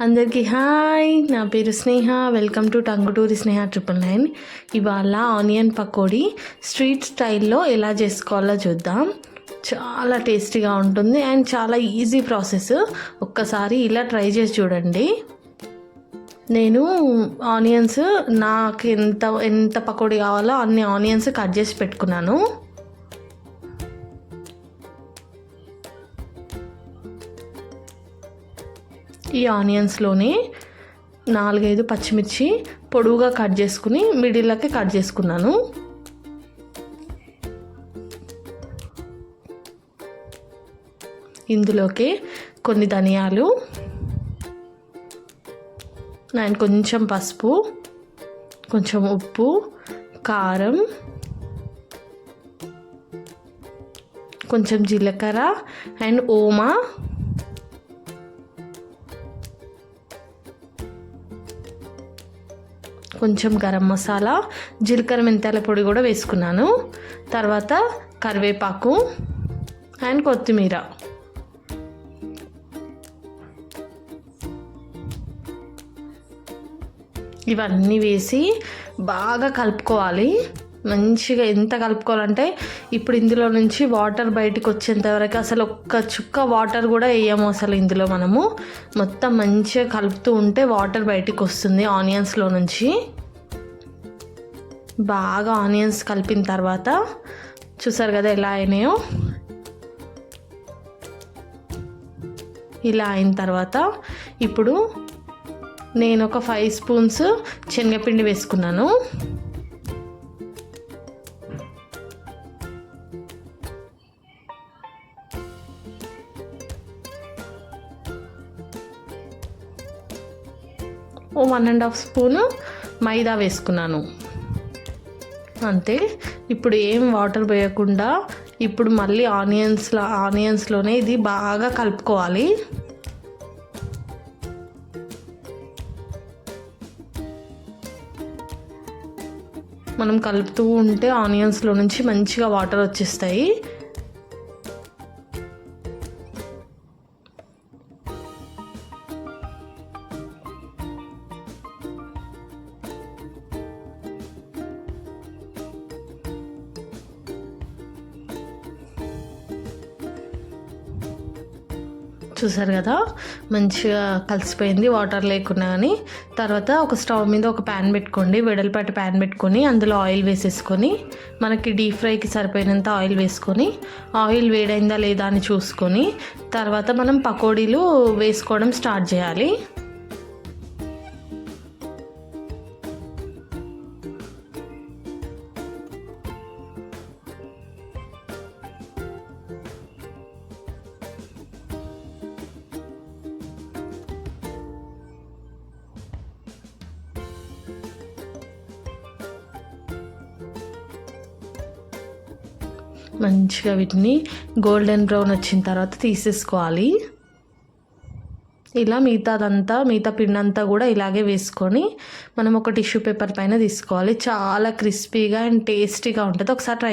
అందరికీ హాయ్ నా పేరు Sneha. Welcome to Tanguturi Sneha triple nine ఇవాళ ఆనియన్ పకోడీ స్ట్రీట్ స్టైల్లో ఎలా చేసుకోవాలో చూద్దాం. చాలా టేస్టీగా ఉంటుంది అండ్ చాలా ఈజీ ప్రాసెస్. ఒక్కసారి ఇలా ట్రై చేసి చూడండి. నేను ఆనియన్స్ నాకు ఎంత ఎంత పకోడీ కావాలో అన్ని ఆనియన్స్ కట్ చేసి పెట్టుకున్నాను. ఈ ఆనియన్స్లోనే నాలుగైదు పచ్చిమిర్చి పొడవుగా కట్ చేసుకుని మిడిల్లోకి కట్ చేసుకున్నాను. ఇందులోకి కొన్ని ధనియాలు నేను కొంచెం పసుపు కొంచెం ఉప్పు కారం కొంచెం జీలకర్ర అండ్ ఓమా కొంచెం గరం మసాలా జీలకర్ర మెంతాల పొడి కూడా వేసుకున్నాను. తర్వాత కరివేపాకు అండ్ కొత్తిమీర. ఇవన్నీ వేసి బాగా కలుపుకోవాలి. మంచిగా ఎంత కలుపుకోవాలంటే ఇప్పుడు ఇందులో నుంచి వాటర్ బయటకు వచ్చేంత వరకు అసలు ఒక్క చుక్క వాటర్ కూడా వేయము అసలు ఇందులో మనము. మొత్తం మంచిగా కలుపుతూ ఉంటే వాటర్ బయటకు వస్తుంది ఆనియన్స్లో నుంచి. బాగా ఆనియన్స్ కలిపిన తర్వాత చూసారు కదా ఎలా అయినాయో? ఇలా అయిన తర్వాత ఇప్పుడు నేను ఒక ఫైవ్ స్పూన్స్ శనగపిండి వేసుకున్నాను. ఓ one and half spoon maida వేసుకున్నాను. అంతే. ఇప్పుడు ఏం వాటర్ పోయకుండా ఇప్పుడు మళ్ళీ ఆనియన్స్లో ఆనియన్స్లోనే ఇది బాగా కలుపుకోవాలి. మనం కలుపుతూ ఉంటే ఆనియన్స్లో నుంచి మంచిగా వాటర్ వచ్చేస్తాయి. చూసారు కదా? మంచిగా కలిసిపోయింది వాటర్ లేకున్నా కానీ తర్వాత ఒక స్టవ్ మీద ఒక ప్యాన్ పెట్టుకోండి. వెడల్పాటి ప్యాన్ పెట్టుకొని అందులో ఆయిల్ వేసేసుకొని మనకి డీప్ ఫ్రైకి సరిపోయినంత ఆయిల్ వేసుకొని ఆయిల్ వేడైందా లేదా అని చూసుకొని తర్వాత మనం పకోడీలు వేసుకోవడం స్టార్ట్ చేయాలి. మంచిగా వీటిని గోల్డెన్ బ్రౌన్ వచ్చిన తర్వాత తీసేసుకోవాలి. ఇలా మిగతాదంతా మిగతా పిండి అంతా కూడా ఇలాగే వేసుకొని మనం ఒక టిష్యూ పేపర్ పైన తీసుకోవాలి. చాలా క్రిస్పీగా అండ్ టేస్టీగా ఉంటుంది. ఒకసారి ట్రై